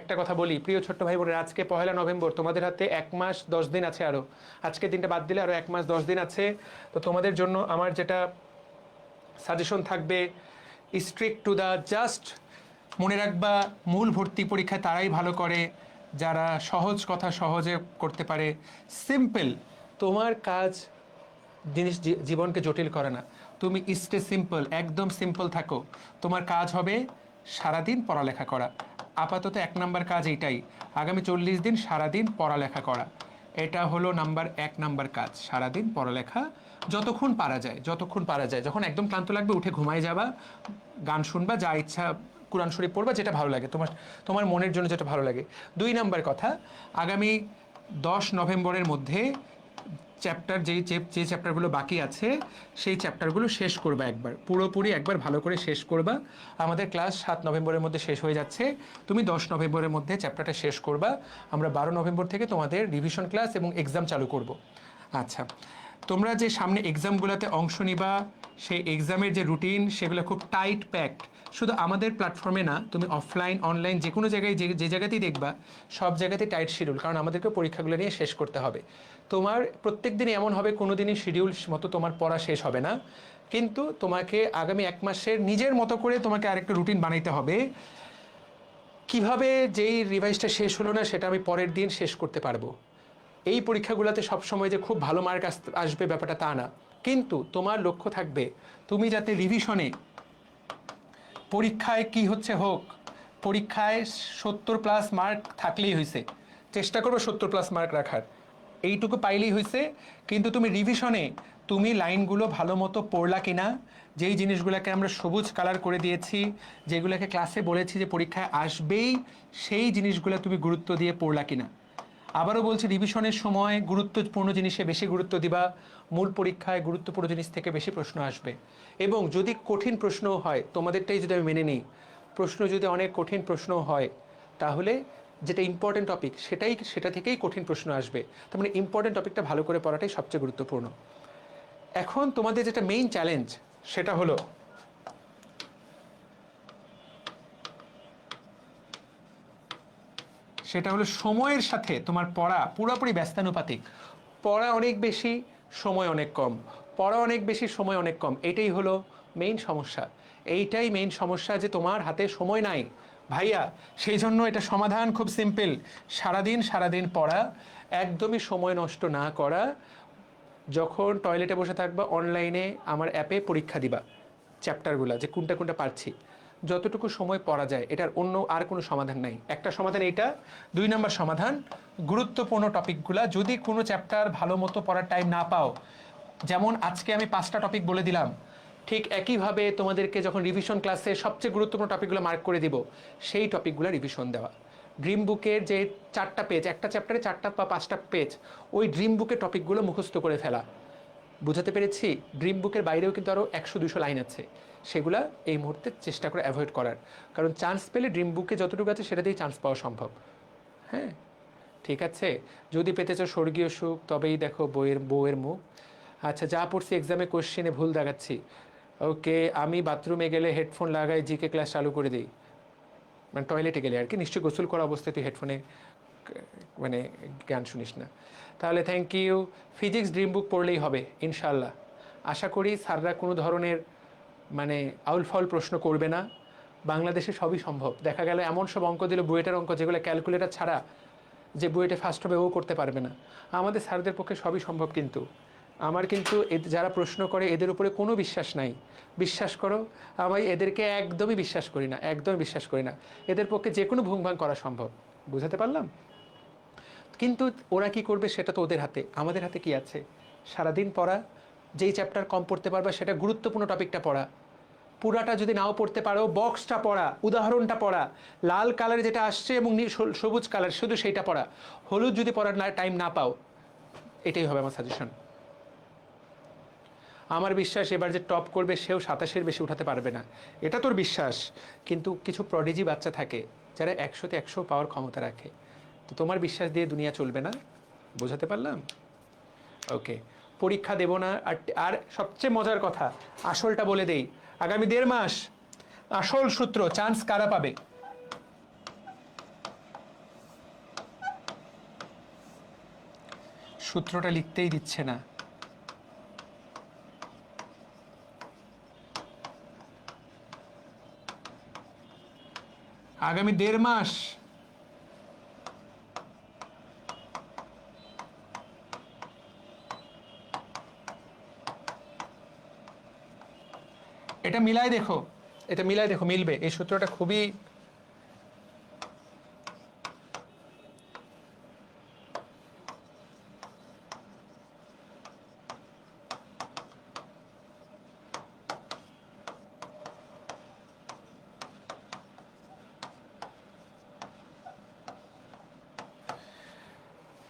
একটা কথা বলি, প্রিয় ছোট্ট ভাই বোনের আজকে পহেলা নভেম্বর, তোমাদের হাতে এক মাস দশ দিন আছে আরও আজকে দিনটা বাদ দিলে আরও এক মাস দশ দিন আছে। তো তোমাদের জন্য আমার যেটা সাজেশন থাকবে স্ট্রিক্ট টু দ্য জাস্ট মনে রাখবা, মূল ভর্তি পরীক্ষায় তারাই ভালো করে, যারা সহজ কথা সহজে করতে পারে। সিম্পল তোমার কাজ জিনিস জীবনকে জটিল করে না। তুমি স্টে সিম্পল একদম সিম্পল থাকো। তোমার কাজ হবে সারাদিন পড়ালেখা করা। আপাতত এক নাম্বার কাজ এইটাই। আগামী চল্লিশ দিন সারাদিন পড়ালেখা করা। এটা হলো নাম্বার এক নাম্বার কাজ, সারাদিন পড়ালেখা। যতক্ষণ পারা যায়, যতক্ষণ পারা যায়, যখন একদম ক্লান্ত লাগবে, উঠে ঘুমায় যাবা, গান শুনবা, যা ইচ্ছা কোরআন শরীফ পড়বা, যেটা ভালো লাগে, তোমার তোমার মনের জন্য যেটা ভালো লাগে। দুই নাম্বার কথা, আগামী দশ নভেম্বরের মধ্যে চ্যাপ্টার যেই যে- যে চ্যাপ্টারগুলো বাকি আছে, সেই চ্যাপ্টারগুলো শেষ করবা একবার। পুরোপুরি একবার ভালো করে শেষ করবা। আমাদের ক্লাস সাত নভেম্বরের মধ্যে শেষ হয়ে যাচ্ছে। তুমি দশ নভেম্বরের মধ্যে চ্যাপ্টারটা শেষ করবা। আমরা বারো নভেম্বর থেকে তোমাদের রিভিশন ক্লাস এবং এক্সাম চালু করব। আচ্ছা। তোমরা যে সামনে এক্সামগুলোতে অংশ নিবা, সেই এক্সামের যে রুটিন সেগুলো খুব টাইট প্যাকড শুধু আমাদের প্ল্যাটফর্মে না, তুমি অফলাইন অনলাইন যে কোনো জায়গায়, যে যে জায়গাতেই দেখবা, সব জায়গাতেই টাইট শিডিউল কারণ আমাদেরকে পরীক্ষাগুলো নিয়ে শেষ করতে হবে। তোমার প্রত্যেক দিনই এমন হবে, কোনো দিনই শিডিউল মতো তোমার পড়া শেষ হবে না। কিন্তু তোমাকে আগামী এক মাসের নিজের মতো করে তোমাকে আরেকটা রুটিন বানাইতে হবে। কীভাবে যেই রিভাইজটা শেষ হলো না, সেটা আমি পরের দিন শেষ করতে পারব? এই পরীক্ষাগুলোতে সবসময় যে খুব ভালো মার্ক আসবে ব্যাপারটা তা না। কিন্তু তোমার লক্ষ্য থাকবে, তুমি যাতে রিভিশনে পরীক্ষায় কি হচ্ছে হোক, পরীক্ষায় সত্তর প্লাস মার্ক থাকলেই হয়েছে চেষ্টা করব সত্তর প্লাস মার্ক রাখার। এইটুকু পাইলেই হয়েছে কিন্তু তুমি রিভিশনে তুমি লাইনগুলো ভালো মতো পড়লা কিনা, যেই জিনিসগুলোকে আমরা সবুজ কালার করে দিয়েছি, যেগুলোকে ক্লাসে বলেছি যে পরীক্ষায় আসবেই, সেই জিনিসগুলো তুমি গুরুত্ব দিয়ে পড়লা কিনা। আবারও বলছি রিভিশনের সময় গুরুত্বপূর্ণ জিনিসে বেশি গুরুত্ব দিবা। মূল পরীক্ষায় গুরুত্বপূর্ণ জিনিস থেকে বেশি প্রশ্ন আসবে। এবং যদি কঠিন প্রশ্ন হয়, তোমাদেরটাই যদি আমি মেনে নিই, প্রশ্ন যদি অনেক কঠিন প্রশ্ন হয়, তাহলে যেটা ইম্পর্টেন্ট টপিক সেটাই, সেটা থেকেই কঠিন প্রশ্ন আসবে। তার মানে ইম্পর্টেন্ট টপিকটা ভালো করে পড়াটাই সবচেয়ে গুরুত্বপূর্ণ। এখন তোমাদের যেটা মেইন চ্যালেঞ্জ সেটা হলো সেটা হলো সময়ের সাথে তোমার পড়া পুরোপুরি ব্যস্তানুপাতিক। পড়া অনেক বেশি, সময় অনেক কম। পড়া অনেক বেশি, সময় অনেক কম। এটাই হলো মেইন সমস্যা। এইটাই মেইন সমস্যা যে তোমার হাতে সময় নাই। ভাইয়া, সেই জন্য এটা সমাধান খুব সিম্পল সারাদিন সারাদিন পড়া। একদমই সময় নষ্ট না করা। যখন টয়লেটে বসে থাকবা অনলাইনে আমার অ্যাপে পরীক্ষা দিবা। চ্যাপ্টারগুলো যে কোনটা কোনটা পারছি। যতটুকু সময় পড়া যায়, এটার অন্য আর কোনো সমাধান নাই। একটা সমাধান এইটা। দুই নম্বর সমাধান, গুরুত্বপূর্ণ টপিকগুলা। যদি কোনো চ্যাপ্টার ভালো মতো পড়ার টাইম না পাও, যেমন আজকে আমি পাঁচটা টপিক বলে দিলাম, ঠিক একইভাবে তোমাদেরকে যখন রিভিশন ক্লাসে সবচেয়ে গুরুত্বপূর্ণ টপিকগুলো মার্ক করে দিব, সেই টপিকগুলো রিভিশন দেওয়া। ড্রিম বুকের যে চারটা পেজ একটা চ্যাপ্টারে চারটা বা পাঁচটা পেজ ওই ড্রিম বুকের টপিকগুলো মুখস্থ করে ফেলা। বুঝাতে পেরেছি ড্রিম বুকের বাইরেও কিন্তু আরও একশো দুশো লাইন আছে। সেগুলা এই মুহূর্তে চেষ্টা করে অ্যাভয়েড করার। কারণ চান্স পেলে ড্রিম বুকে যতটুকু আছে সেটা দিয়েই চান্স পাওয়া সম্ভব। হ্যাঁ? ঠিক আছে? যদি পেতে চাও স্বর্গীয় সুখ, তবেই দেখো বইয়ের, বউয়ের মুখ। আচ্ছা যা পড়ছি এক্সামে কোশ্চেনে ভুল দেখাচ্ছি। ওকে আমি বাথরুমে গেলে হেডফোন লাগাই জিকে ক্লাস চালু করে দিই। মানে টয়লেটে গেলে আর কি, নিশ্চয়ই গোসল করা অবস্থায় তুই হেডফোনে মানে গান শুনিস না। তাহলে thank you physics dream book পড়লেই হবে ইনশাল্লাহ আশা করি স্যাররা কোনো ধরনের মানে আউল ফাউল প্রশ্ন করবে না। বাংলাদেশে সবই সম্ভব। দেখা গেল এমন সব অঙ্ক দিল, বুয়েটের অঙ্ক যেগুলো ক্যালকুলেটর ছাড়া যে বুয়েটে ফার্স্ট হবে ও করতে পারবে না। আমাদের স্যারদের পক্ষে সবই সম্ভব কিন্তু। আমার কিন্তু যারা প্রশ্ন করে এদের উপরে কোনো বিশ্বাস নাই। বিশ্বাস করো, আমি এদেরকে একদমই বিশ্বাস করি না, একদমই বিশ্বাস করি না। এদের পক্ষে যে কোনো ভুংভাং করা সম্ভব। বুঝাতে পারলাম? কিন্তু ওরা কি করবে সেটা তো ওদের হাতে। আমাদের হাতে কি আছে? সারাদিন পড়া, যেই চ্যাপ্টার কম পড়তে পারবা সেটা গুরুত্বপূর্ণ টপিকটা পড়া। পুরাটা যদি নাও পড়তে পারো বক্সটা পড়া, উদাহরণটা পড়া। লাল কালার যেটা আসছে এবং সবুজ কালার শুধু সেইটা পড়া। হলুদ যদি পড়ার না টাইম না পাও, এটাই হবে আমার সাজেশন আমার বিশ্বাস এবার যে টপ করবে সেও সাতাশের বেশি উঠাতে পারবে না। এটা তোর বিশ্বাস। কিন্তু কিছু প্রডিজি বাচ্চা থাকে যারা একশোতে একশো পাওয়ার ক্ষমতা রাখে। তো তোমার বিশ্বাস দিয়ে দুনিয়া চলবে না? বোঝাতে পারলাম? ওকে পরীক্ষা দেব না, আর আর সবচেয়ে মজার কথা, আসলটা বলে দেই। আগামী দেড় মাস আসল সূত্র চান্স কারা পাবে? সূত্রটা লিখতেই দিচ্ছে না। আগামী দেড় মাস এটা মিলাই দেখো। এটা মিলাই দেখো, মিলবে। এই সূত্রটা খুবই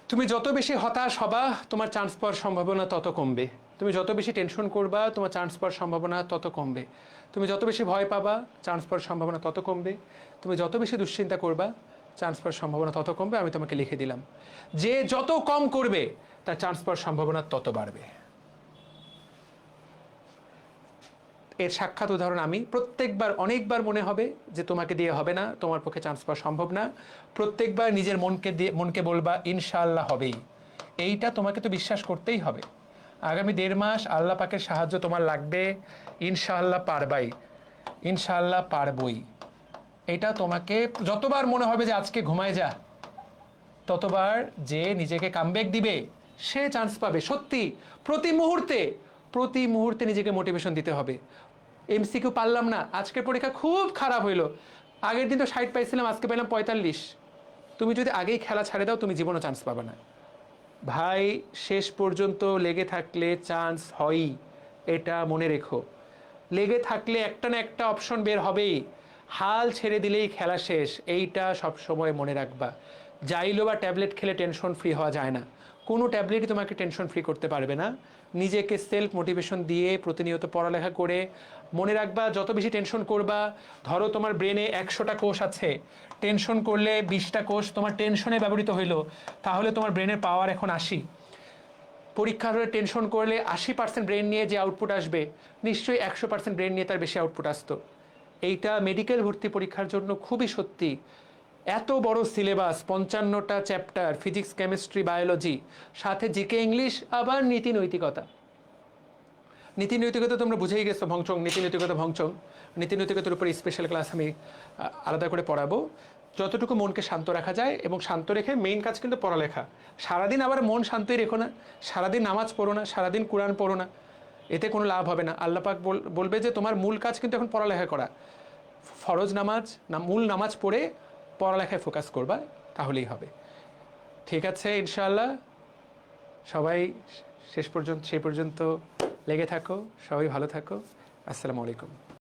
তুমি যত বেশি হতাশ হবা, তোমার চান্স পাওয়ার সম্ভাবনা তত কমবে। তুমি যত বেশি টেনশন করবা, তোমার চান্স পাওয়ার সম্ভাবনা তত কমবে। তুমি যত বেশি ভয় পাবা চান্স পাওয়ার সম্ভাবনা তত কমবে। তুমি যত বেশি দুশ্চিন্তা করবা চান্স পাওয়ার সম্ভাবনা তত কমবে, আমি তোমাকে লিখে দিলাম। যে যত কম করবে, তার চান্স পাওয়ার সম্ভাবনা তত বাড়বে। এর সাক্ষাৎ উদাহরণ আমি, প্রত্যেকবার অনেকবার মনে হবে যে তোমাকে দিয়ে হবে না, তোমার পক্ষে চান্স পাওয়া সম্ভব না। প্রত্যেকবার নিজের মনকে দিয়ে, মনকে বলবা ইনশাল্লাহ হবেই। এইটা তোমাকে তো বিশ্বাস করতেই হবে। আগামী দেড় মাস আল্লাহ পাকের সাহায্য তোমার লাগবে। ইনশাআল্লাহ পারবাই। ইনশাআল্লাহ পারবই। এটা তোমাকে যতবার মনে হবে যে আজকে ঘুমায় যা, ততবার যে নিজেকে কামব্যাক দিবে, সে চান্স পাবে। সত্যি, প্রতি মুহূর্তে প্রতি মুহূর্তে নিজেকে মোটিভেশন দিতে হবে। এমসিকিউ পারলাম না। আজকের পরীক্ষা খুব খারাপ হইল। আগের দিন তো ষাট পাইছিলাম, আজকে পেলাম পঁয়তাল্লিশ। তুমি যদি আগেই খেলা ছাড়ে দাও, তুমি জীবনও চান্স পাবে না। ভাই, শেষ পর্যন্ত লেগে থাকলে চান্স হয়ই, এটা মনে রেখো। লেগে থাকলে একটা না একটা অপশন বের হবেই। হাল ছেড়ে দিলেই খেলা শেষ, এইটা সব সময় মনে রাখবা। যাইলো বা ট্যাবলেট খেলে টেনশন ফ্রি হওয়া যায় না। কোনো ট্যাবলেটই তোমাকে টেনশন ফ্রি করতে পারবে না। নিজেকে সেলফ মোটিভেশন দিয়ে প্রতিনিয়ত পড়ালেখা করে। মনে রাখবা, যত বেশি টেনশন করবা, ধরো তোমার ব্রেনে একশোটা কোষ আছে টেনশন করলে বিশটা কোষ তোমার টেনশনে ব্যবহৃত হইল, তাহলে তোমার ব্রেনের পাওয়ার এখন আশি। পরীক্ষার হলে টেনশন করলে আশি পার্সেন্ট ব্রেন নিয়ে যে আউটপুট আসবে, নিশ্চয়ই একশো পার্সেন্ট ব্রেন নিয়ে তার বেশি আউটপুট আসতো। এইটা মেডিকেল ভর্তি পরীক্ষার জন্য খুবই সত্যি। এত বড় সিলেবাস, পঞ্চান্নটা চ্যাপ্টার, ফিজিক্স, কেমিস্ট্রি, বায়োলজি, সাথে জিকে ইংলিশ, আবার নীতি নৈতিকতা। নীতি নৈতিকতা তোমরা বুঝেই গেছো, ভংচং, নীতি নৈতিকতা ভংচং। নীতি নৈতিকতার উপরে স্পেশাল ক্লাস আমি আলাদা করে পড়াবো। যতটুকু মনকে শান্ত রাখা যায় এবং শান্ত রেখে মেইন কাজ কিন্তু পড়ালেখা। সারাদিন আবার মন শান্তই রেখো না, সারাদিন নামাজ পড়ো না, সারাদিন কোরআন পড়ো না, এতে কোনো লাভ হবে না। আল্লাপাক বলবে যে তোমার মূল কাজ কিন্তু এখন পড়ালেখা করা। ফরজ নামাজ, না, মূল নামাজ পড়ে পড়ালেখায় ফোকাস করবা, তাহলেই হবে। ঠিক আছে ইনশাল্লাহ সবাই শেষ পর্যন্ত সেই পর্যন্ত লেগে থাকো, সবাই ভালো থাকো। আসসালামু আলাইকুম।